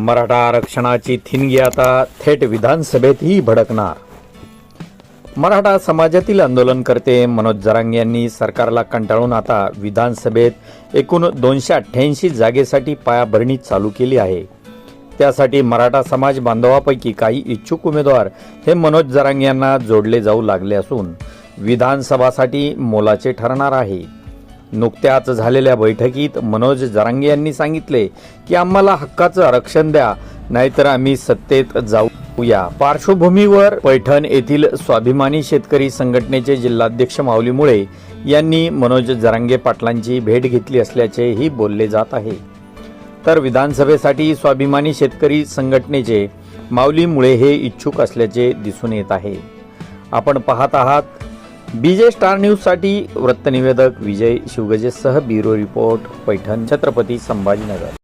मराठा आरक्षणाची थिनगी आता थेट विधानसभेतही भडकणार. मराठा समाजातील आंदोलनकर्ते मनोज जरांगे यांनी सरकारला कंटाळून आता विधानसभेत एकूण दोनशे अठ्ठ्याऐंशी जागेसाठी पायाभरणी चालू केली आहे. त्यासाठी मराठा समाज बांधवापैकी काही इच्छुक उमेदवार हे मनोज जरांगे यांना जोडले जाऊ लागले असून विधानसभासाठी मोलाचे ठरणार आहे. नुकत्याच झालेल्या बैठकीत मनोज जरांगे यांनी सांगितले की आम्हाला हक्काचं आरक्षण द्या नाहीतर आम्ही सत्तेत जाऊया. पार्श्वभूमीवर पैठण येथील स्वाभिमानी शेतकरी संघटनेचे जिल्हाध्यक्ष माऊली मुळे यांनी मनोज जरांगे पाटलांची भेट घेतली असल्याचेही बोलले जात आहे. तर विधानसभेसाठी स्वाभिमानी शेतकरी संघटनेचे माऊली मुळे हे इच्छुक असल्याचे दिसून येत आहे. आपण पाहत आहात बीजे स्टार न्यूजसाठी वृत्तनिवेदक विजय शिवगजेसह ब्युरो रिपोर्ट पैठण छत्रपती संभाजीनगर.